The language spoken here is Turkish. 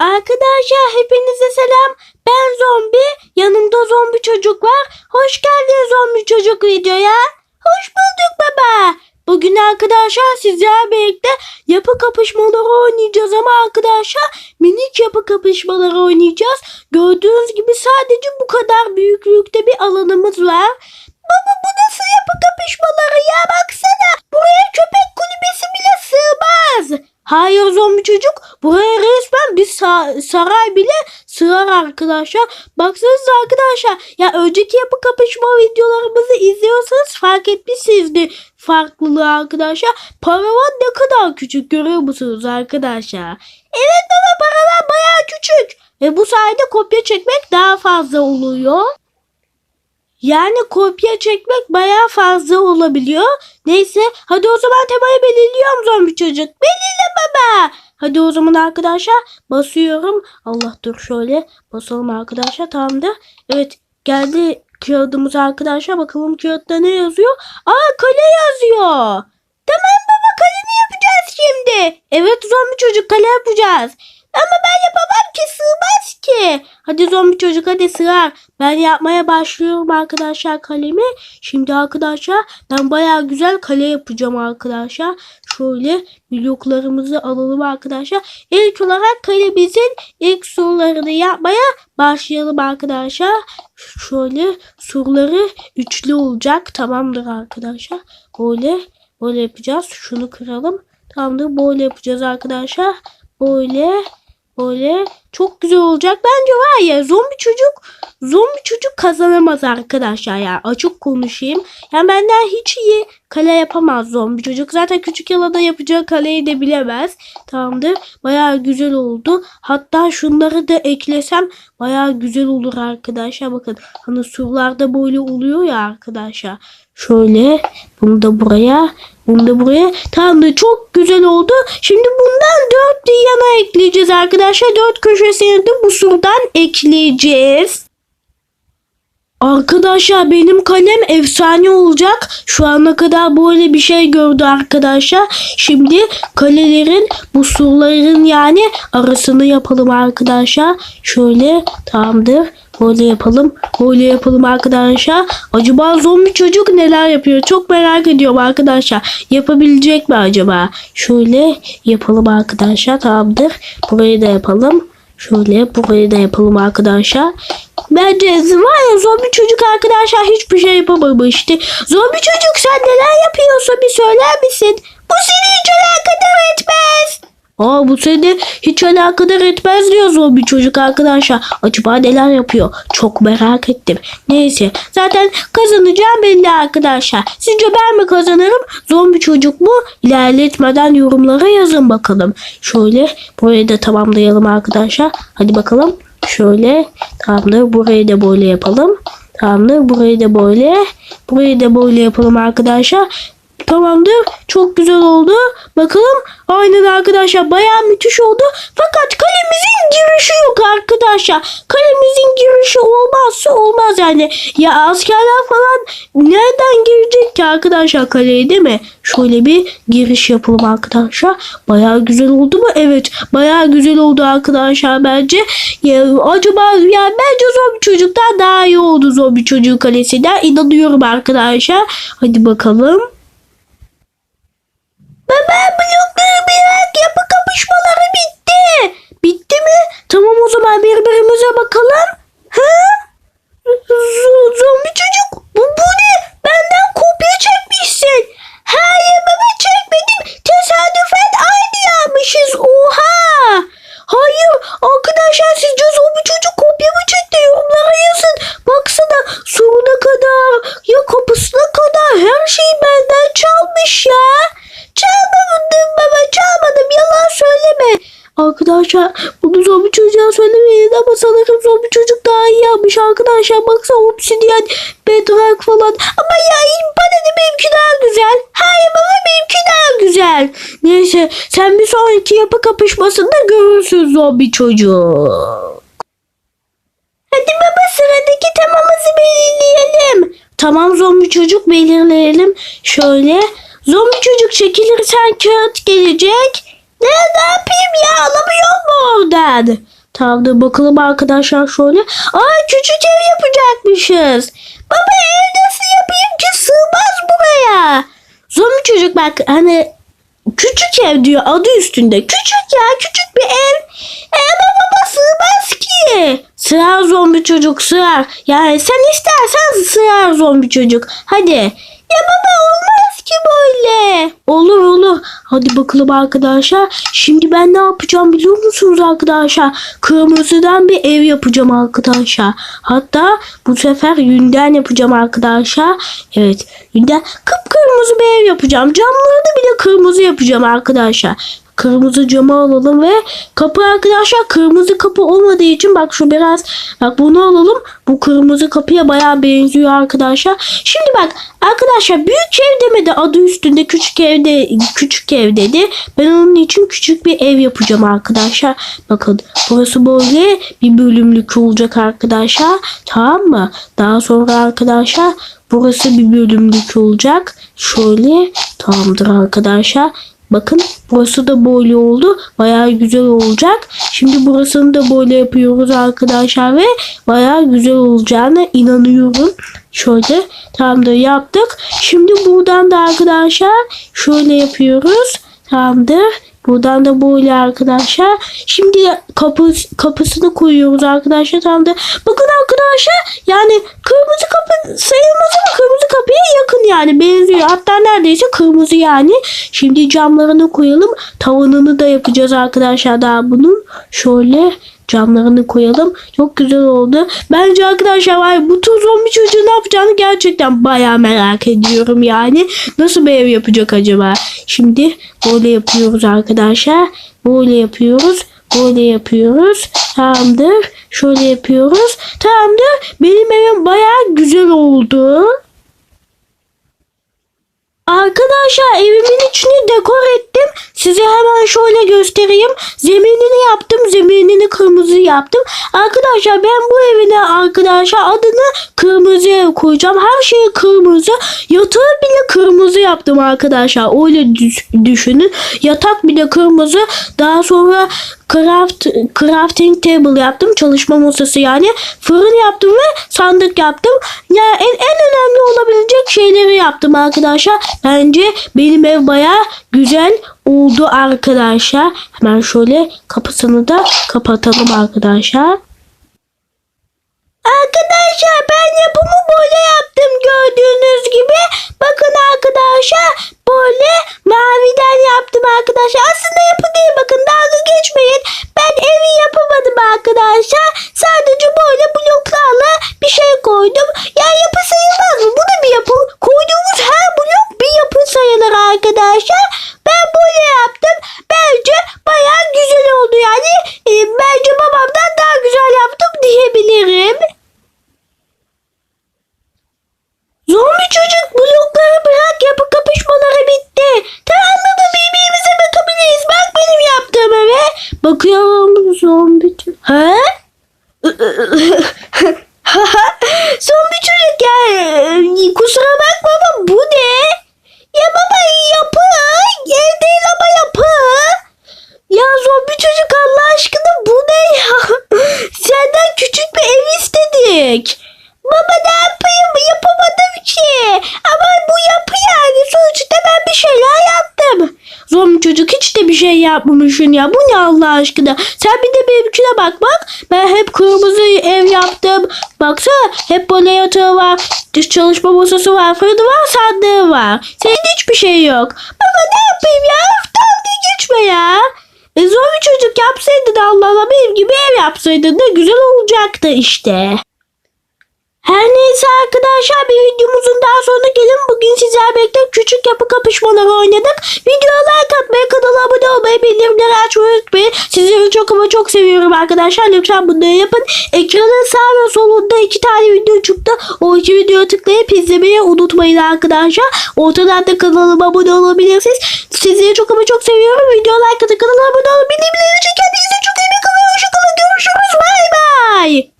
Arkadaşlar hepinize selam. Ben zombi. Yanımda zombi çocuk var. Hoş geldin zombi çocuk videoya. Hoş bulduk baba. Bugün arkadaşlar sizlerle birlikte yapı kapışmaları oynayacağız ama arkadaşlar minik yapı kapışmaları oynayacağız. Gördüğünüz gibi sadece bu kadar büyüklükte bir alanımız var. Baba bu nasıl yapı kapışmaları ya baksana. Buraya köpek kulübesi bile sığmaz. Hayır zombi çocuk buraya resmen bir sa- saray bile sığar arkadaşlar. Baksanıza arkadaşlar ya önceki yapı kapışma videolarımızı izliyorsanız fark etmişsinizdir farklılığı arkadaşlar. Paravan ne kadar küçük görüyor musunuz arkadaşlar? Evet baba paravan bayağı küçük. Ve bu sayede kopya çekmek daha fazla oluyor. Yani kopya çekmek bayağı fazla olabiliyor. Neyse hadi o zaman temayı belirliyorum zombi çocuk. Belirle baba. Hadi o zaman arkadaşlar basıyorum. Allah dur şöyle basalım arkadaşlar tamamdır. Evet geldi kağıdımız arkadaşlar. Bakalım kağıtta ne yazıyor? Aa kale yazıyor. Tamam baba kale mi yapacağız şimdi? Evet zombi çocuk kale yapacağız. Ama ben yapamam ki sığmaz ki. Hadi zombi çocuk hadi sığar. Ben yapmaya başlıyorum arkadaşlar kalemi. Şimdi arkadaşlar ben baya güzel kale yapacağım arkadaşlar. Şöyle bloklarımızı alalım arkadaşlar. İlk olarak kalemizin ilk surlarını yapmaya başlayalım arkadaşlar. Şöyle surları üçlü olacak. Tamamdır arkadaşlar. Böyle böyle yapacağız. Şunu kıralım. Tamamdır böyle yapacağız arkadaşlar. Böyle böyle çok güzel olacak. Bence var ya zombi çocuk zombi çocuk kazanamaz arkadaşlar ya. Açık konuşayım. Yani benden hiç iyi kale yapamaz zombi çocuk. Zaten küçük yalada yapacağı kaleyi de bilemez. Tamamdır. Bayağı güzel oldu. Hatta şunları da eklesem bayağı güzel olur arkadaşlar. Bakın hani surlarda böyle oluyor ya arkadaşlar. Şöyle bunu da buraya bunu buraya. Tamamdır çok güzel oldu. Şimdi bundan dört yana ekleyeceğiz arkadaşlar. Dört köşesini de bu surdan ekleyeceğiz. Arkadaşlar benim kalem efsane olacak. Şu ana kadar böyle bir şey gördü arkadaşlar. Şimdi kalelerin bu surların yani arasını yapalım arkadaşlar. Şöyle tamamdır. Böyle yapalım. Böyle yapalım arkadaşlar. Acaba zombi çocuk neler yapıyor? Çok merak ediyorum arkadaşlar. Yapabilecek mi acaba? Şöyle yapalım arkadaşlar. Tamamdır. Burayı da yapalım. Şöyle burayı da yapalım arkadaşlar. Bence var ya zombi çocuk arkadaşlar hiçbir şey yapamamıştı. Zombi çocuk sen neler yapıyorsun bir söyler misin? Bu seni hiç alakadar etmez. Aa bu seni hiç alakadar etmez diyor zombi çocuk arkadaşlar. Acaba neler yapıyor? Çok merak ettim. Neyse zaten kazanacağım belli arkadaşlar. Sizce ben mi kazanırım? Zombi çocuk mu? İlerletmeden yorumlara yazın bakalım. Şöyle burayı da tamamlayalım arkadaşlar. Hadi bakalım. Şöyle tamamdır. Burayı da böyle yapalım. Tamamdır. Burayı da böyle. Burayı da böyle yapalım arkadaşlar. Tamamdır. Çok güzel oldu. Bakalım. Aynen arkadaşlar. Bayağı müthiş oldu. Fakat kalemizin girişi yok arkadaşlar. Kalemizin girişi olmazsa olmaz yani. Ya askerler falan nereden girecek ki arkadaşlar kaleye değil mi? Şöyle bir giriş yapalım arkadaşlar. Bayağı güzel oldu mu? Evet. Bayağı güzel oldu arkadaşlar bence. Ya, acaba ya bence zombi çocuktan daha iyi oldu zombi çocuğu kalesinden. İnanıyorum arkadaşlar. Hadi bakalım. Baba blokları bırak yapı kapışmaları bitti. Bitti mi? Tamam o zaman birbirimize bakalım. Ha? Z- zombi çocuk bu, bu ne? Benden kopya çekmişsin. Hayır baba çekmedim. Tesadüfen aynı yapmışız. Oha. Hayır arkadaşlar sizce zombi çocuk kopya mı çekti? Yorumlara yazın. Baksana sonuna kadar ya kapısına kadar her şeyi benden çalmış ya. Çalmadım baba çalmadım yalan söyleme. Arkadaşlar bunu zombi çocuğa söylemeyin ama sanırım zombi çocuk daha iyi yapmış arkadaşlar. Baksana obsidiyen, bedrock falan. Ama ya bana da benimki daha güzel. Hayır baba benimki daha güzel. Neyse sen bir sonraki yapı kapışmasında görürsün zombi çocuğu. Hadi baba sıradaki temamızı belirleyelim. Tamam zombi çocuk belirleyelim. Şöyle zombi çocuk çekilirsen kağıt gelecek. Ne, ne yapayım ya alamıyor mu buradan. Tamamdır bakalım arkadaşlar şöyle. Ay küçük ev yapacakmışız. Baba ev nasıl yapayım ki sığmaz buraya. Zombi çocuk bak hani küçük ev diyor adı üstünde. Küçük ya küçük bir ev. E ama baba sığmaz ki. Sığar zombi çocuk sığar. Yani sen istersen sığar zombi çocuk. Hadi. Ya baba olmaz ki böyle. Olur olur. Hadi bakalım arkadaşlar. Şimdi ben ne yapacağım biliyor musunuz arkadaşlar? Kırmızıdan bir ev yapacağım arkadaşlar. Hatta bu sefer yünden yapacağım arkadaşlar. Evet yünden kıpkırmızı bir ev yapacağım. Camlarını bile kırmızı yapacağım arkadaşlar. Kırmızı camı alalım ve kapı arkadaşlar kırmızı kapı olmadığı için bak şu biraz bak bunu alalım. Bu kırmızı kapıya bayağı benziyor arkadaşlar. Şimdi bak arkadaşlar büyük ev demedi adı üstünde küçük evde küçük ev dedi. Ben onun için küçük bir ev yapacağım arkadaşlar. Bakın burası böyle bir bölümlük olacak arkadaşlar. Tamam mı? Daha sonra arkadaşlar burası bir bölümlük olacak. Şöyle tamamdır arkadaşlar. Bakın burası da böyle oldu. Bayağı güzel olacak. Şimdi burasını da böyle yapıyoruz arkadaşlar ve bayağı güzel olacağına inanıyorum. Şöyle tam da yaptık. Şimdi buradan da arkadaşlar şöyle yapıyoruz. Tamamdır. Buradan da böyle arkadaşlar. Şimdi kapı, kapısını koyuyoruz arkadaşlar. Tam da bakın arkadaşlar yani kırmızı kapı sayılmaz ama kırmızı kapıya yakın yani benziyor. Hatta neredeyse kırmızı yani. Şimdi camlarını koyalım. Tavanını da yapacağız arkadaşlar daha bunun. Şöyle camlarını koyalım. Çok güzel oldu. Bence arkadaşlar var bu tuz zombi çocuğu ne yapacağını gerçekten baya merak ediyorum yani. Nasıl bir ev yapacak acaba? Şimdi böyle yapıyoruz arkadaşlar. Böyle yapıyoruz. Böyle yapıyoruz. Tamamdır. Şöyle yapıyoruz. Tamamdır. Benim evim baya güzel oldu. Arkadaşlar evimin içini dekor ettim. Size hemen şöyle göstereyim. Zeminini yaptım. Zeminini kırmızı yaptım. Arkadaşlar ben bu evine arkadaşlar adını kırmızıya koyacağım. Her şeyi kırmızı. Yatağı bile kırmızı yaptım arkadaşlar. Öyle düş- düşünün. Yatak bile kırmızı. Daha sonra craft crafting table yaptım. Çalışma masası yani. Fırın yaptım ve sandık yaptım. Ya en, en önemli olabilecek şeyleri yaptım arkadaşlar. Bence benim ev baya güzel oldu arkadaşlar. Hemen şöyle kapısını da kapatalım arkadaşlar. Arkadaşlar ben yapımı böyle yaptım gördüğünüz gibi. Bakın arkadaşlar böyle maviden yaptım arkadaşlar. Aslında yapı değil bakın dalga geçmeyin. Ben evi yapamadım arkadaşlar. Sadece böyle bloklarla bir şey koydum. Ya yapı sayılmaz mı? Bu da bir yapı. Koyduğumuz her blok bir yapı sayılır arkadaşlar. Ben böyle yaptım. Bence bayağı güzel oldu yani. E, bence babamdan daha güzel yaptım diyebilirim. Zombi çocuk blokları bırak yapı kapışmaları bitti. Tamam mı birbirimize bakabiliriz. Bak benim yaptığım eve. Bakıyorum zombi çocuk. Ha? zombi e, kusura bakma ama bu ne? Ya baba yapı. Ev değil ama yapı. Ya zombi çocuk Allah aşkına bu ne ya? Senden küçük bir ev istedik. Baba ne yapayım yapamadım ki. Ama bu yapı yani sonuçta ben bir şeyler yaptım. Zombi çocuk hiç de bir şey yapmamışsın ya. Bu ne Allah aşkına? Sen bir de benimkine bak bak. Ben hep kırmızı ev yaptım. Baksana hep böyle yatağı var. Dış çalışma masası var. Fırını var sandığı var. Senin hiçbir şey yok. Baba ne yapayım ya? Dalga geçme ya. E zombi çocuk yapsaydın Allah Allah benim gibi ev yapsaydın da güzel olacaktı işte. Her neyse arkadaşlar bir videomuzun daha sonuna gelin. Bugün sizler birlikte küçük yapı kapışmaları oynadık. Videoya like atmayı, kanala abone olmayı, bildirimleri açmayı unutmayın. Sizleri çok ama çok seviyorum arkadaşlar. Lütfen bunları yapın. Ekranın sağ ve solunda iki tane video çıktı. O iki videoya tıklayıp izlemeyi unutmayın arkadaşlar. Ortadan da kanalıma abone olabilirsiniz. Sizleri çok ama çok seviyorum. Video like atın, kanala abone olun. Bildirimleri için kendinize çok iyi bakın. Hoşçakalın. Görüşürüz. Bay bay.